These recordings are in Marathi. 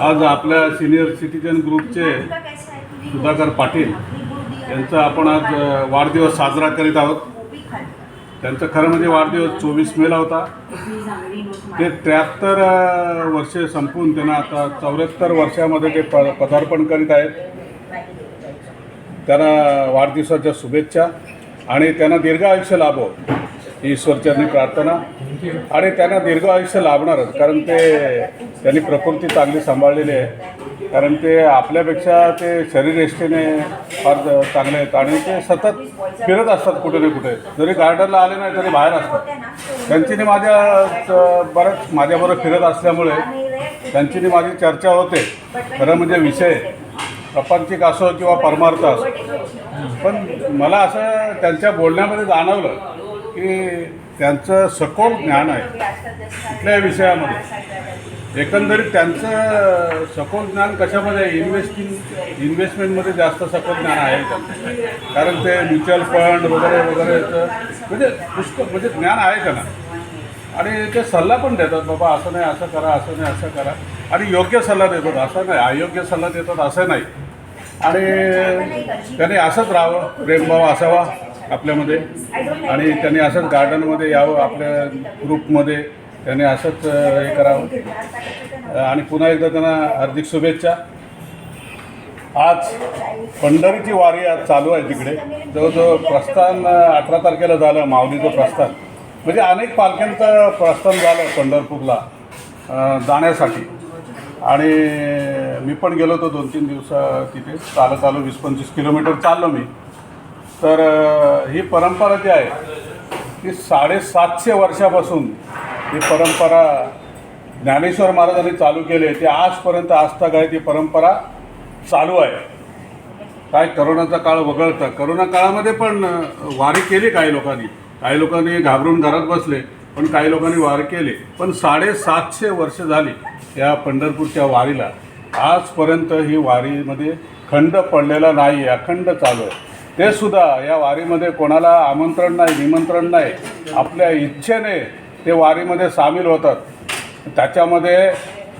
आज आपल्या सिनियर सिटीजन ग्रुपचे सुधाकर पाटील यांचा आपण आज वाढदिवस साजरा करीत आहोत. त्यांचं खरं म्हणजे वाढदिवस चोवीस मेला होता. ते त्र्याहत्तर वर्षे संपून त्यांना आता चौऱ्याहत्तर वर्षामध्ये ते प पदार्पण करीत आहेत. त्यांना वाढदिवसाच्या शुभेच्छा आणि त्यांना दीर्घ आयुष्य लाभो. ईश्वरचरणी प्रार्थना आणि त्यांना दीर्घ आयुष्य लाभणारच कारण ते त्यांनी प्रकृती चांगली सांभाळलेली आहे. कारण ते आपल्यापेक्षा ते शरीरयष्टीने फार चांगले आहेत आणि ते सतत फिरत असतात कुठे ना कुठे. जरी गार्डनला आले नाही तरी बाहेर असतात. त्यांची माझ्या बरंच माझ्याबरोबर फिरत असल्यामुळे त्यांची माझी चर्चा होते. खरं म्हणजे विषय प्रपंचिक असो किंवा परमार्थ असो. पण मला असं त्यांच्या बोलण्यामध्ये जाणवलं की त्यांचं सखोल ज्ञान आहे कुठल्याही विषयामध्ये. एकंदरीत त्यांचं सखोल ज्ञान कशामध्ये आहे? इन्व्हेस्टिंग इन्व्हेस्टमेंटमध्ये जास्त सखोल ज्ञान आहे त्यांचं कारण ते म्युच्युअल फंड वगैरे वगैरेचं म्हणजे पुष्कळ म्हणजे ज्ञान आहे त्यांना आणि ते सल्ला पण देतात बाबा असं नाही असं करा असं नाही असं करा. आणि योग्य सल्ला देतात असं नाही अयोग्य सल्ला देतात असं नाही. आणि त्याने असंच राहावं प्रेमभाव असावा. आपल्यामध्ये. आणि त्यांनी असंच गार्डनमध्ये यावं आपल्या ग्रुपमध्ये त्यांनी असंच हे करावं. आणि पुन्हा एकदा त्यांना हार्दिक शुभेच्छा. आज पंढरीची वारी आज चालू आहे तिकडे. जवळजवळ प्रस्थान अठरा तारखेला झालं माऊलीचं प्रस्थान. म्हणजे अनेक पालख्यांचं प्रस्थान झालं पंढरपूरला जाण्यासाठी. आणि मी पण गेलो होतो दोन तीन दिवसा तिथे. चालत आलो वीस पंचवीस किलोमीटर चाललो मी. तर ही परंपरा जी आहे ती साडेसातशे वर्षापासून ही परंपरा ज्ञानेश्वर महाराजांनी चालू केली आहे. ती आजपर्यंत आजतागायत ती परंपरा चालू आहे. काय करोनाचा काळ वगळता. करोना काळामध्ये पण वारी केली काही लोकांनी. काही लोकांनी घाबरून घरात बसले पण काही लोकांनी वारी केली. पण साडेसातशे वर्ष झाली या पंढरपूरच्या वारीला. आजपर्यंत ही वारीमध्ये खंड पडलेला नाही अखंड चालू आहे. ते सुद्धा या वारीमध्ये कोणाला आमंत्रण नाही निमंत्रण नाही आपल्या इच्छेने ते वारीमध्ये सामील होतात. त्याच्यामध्ये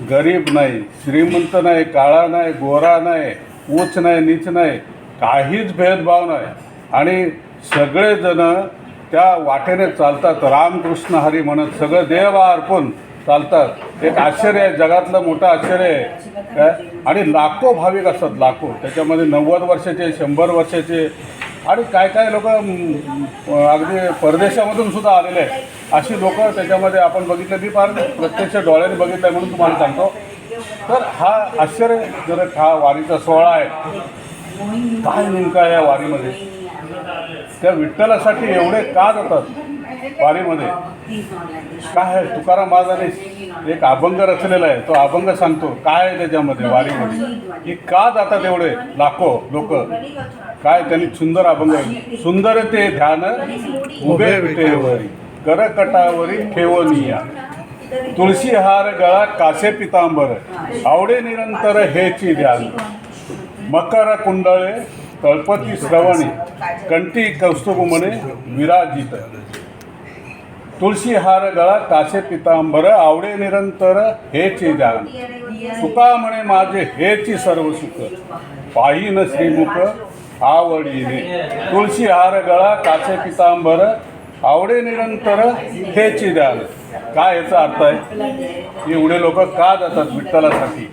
गरीब नाही श्रीमंत नाही काळा नाही गोरा नाही उच नाही नीच नाही काहीच भेदभाव नाही. आणि सगळेजण त्या वाटेने चालतात. रामकृष्ण हरी म्हणत सगळं देव अर्पण चालतात. एक आश्चर्य आहे जगातलं मोठं आश्चर्य आहे. काय आणि लाखो भाविक असतात लाखो. त्याच्यामध्ये नव्वद वर्षाचे शंभर वर्षाचे. आणि काय काय लोक अगदी परदेशामधून सुद्धा आलेले आहेत. अशी लोक त्याच्यामध्ये आपण बघितलं मी फार प्रत्यक्ष डोळ्याने बघितलं म्हणून तुम्हाला सांगतो. तर हा आश्चर्यजनक हा वारीचा सोहळा आहे. काय नेमका आहे या वारीमध्ये? त्या विठ्ठलासाठी एवढे का जातात? वारीमध्ये काय आहे? तुकाराम महाराजांनी एक अभंग रचलेला आहे. तो अभंग सांगतो. काय आहे त्याच्यामध्ये? वारीमध्ये. की का जातात एवढे? लाखो लोक. काय त्यांनी सुंदर अभंग सुंदर ते ध्यान उभे विटेवरी करकटावरी ठेवनिया. तुळशी हार गळा कासे पितांबर. आवडे निरंतर हेची ध्यान. मकर कुंडळे तळपती श्रवणी. कंठी कौस्तुभमने विराजित. तुळशी हार गळा कासे पितांबर आवडे निरंतर हेचे ध्यान सुका म्हणे माझे हेची सर्व सुख. पाहिन श्रीमुख आवडीने. तुळशी हार गळा कासे पितांबर आवडे निरंतर हेची ध्यान काय याचा अर्थ आहे? एवढे लोक का जातात विठ्ठलासाठी?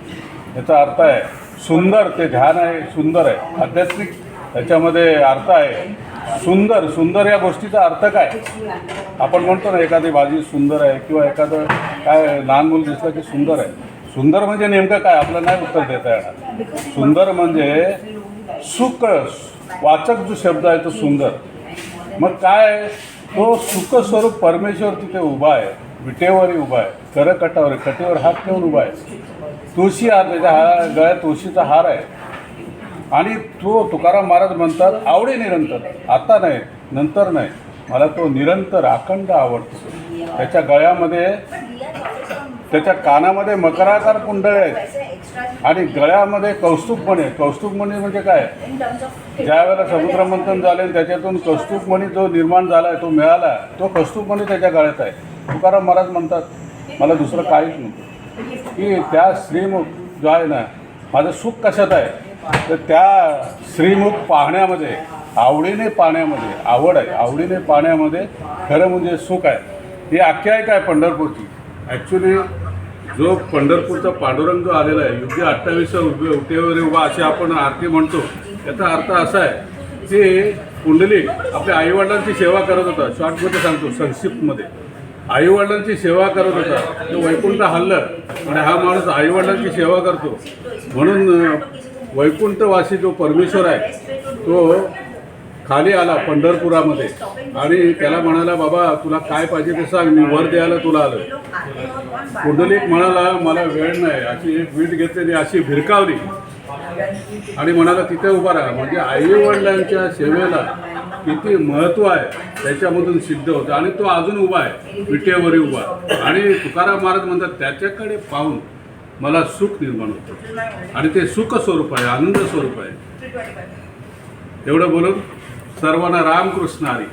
याचा अर्थ आहे सुंदर ते ध्यान आहे सुंदर आहे. आध्यात्मिक त्याच्यामध्ये अर्थ आहे सुंदर सुंदर या गोष्टीचा अर्थ काय? आपण म्हणतो ना एखादी भाजी सुंदर आहे किंवा एखादं काय लहान मुलं दिसलं की सुंदर आहे. सुंदर म्हणजे नेमकं काय? आपलं नाही उत्तर देता येणार. सुंदर म्हणजे सुख वाचक जो शब्द आहे तो सुंदर. मग काय तो सुखस्वरूप परमेश्वर तिथे उभा आहे विटेवरही उभा आहे करकटावर कटेवर हात ठेवून उभा आहे. तुळशी हार त्याच्या हा गळ्यात तुळशीचा हार आहे. आणि तो तुकाराम महाराज म्हणतात आवडे निरंतर. आता नाही नंतर नाही. मला तो निरंतर अखंड आवडतो. त्याच्या गळ्यामध्ये त्याच्या कानामध्ये मकराकार कुंडळे आहेत. आणि गळ्यामध्ये कौस्तुभमणी कौस्तुभमणी म्हणजे काय? ज्या वेळेला समुद्रमंथन झाले त्याच्यातून कौस्तुभमणी जो निर्माण झाला आहे तो मिळाला तो कौस्तुभमणी त्याच्या गळ्यात आहे. तुकाराम महाराज म्हणतात मला दुसरं काहीच नव्हतं. की त्या श्रीमुख जो आहे ना माझं सुख कशात आहे? तर त्या श्रीमुख पाहण्यामध्ये आवडीने पाहण्यामध्ये आवड आहे आवडीने पाहण्यामध्ये खरं म्हणजे सुख आहे. ही आख्यायिका आहे पंढरपूरची? ॲक्च्युली जो पंढरपूरचा पांडुरंग जो आलेला आहे योग्य अठ्ठावीसच्या उभे उठेवर उभा असे आपण आरती म्हणतो याचा अर्थ असा आहे की कुंडलिक आपल्या आईवडिलांची सेवा करत होता. शॉर्टमध्ये सांगतो संक्षिप्तमध्ये. आईवडिलांची सेवा करत होता. तो वैकुंठ हल्लं आणि हा माणूस आईवडिलांची सेवा करतो. म्हणून वैकुंठवासी जो परमेश्वर आहे तो खाली आला पंढरपुरामध्ये. आणि त्याला म्हणाला बाबा तुला काय पाहिजे ते सांग मी वर द्यायला तुला आलं कुंडलिक म्हणाला मला वेळ नाही अशी एक वीट घेतली अशी भिरकावली. आणि म्हणाला तिथे उभा राहा. म्हणजे आईवडिलांच्या सेवेला किती महत्त्व आहे त्याच्यामधून सिद्ध होतं. आणि तो अजून उभा आहे विटेवरही उभा. आणि तुकाराम महाराज म्हणतात त्याच्याकडे पाहून मला सुख निर्माण होतं. आणि ते सुख स्वरूप आहे आनंद स्वरूप आहे. एवढं बोलून सर्वांना रामकृष्ण हरी.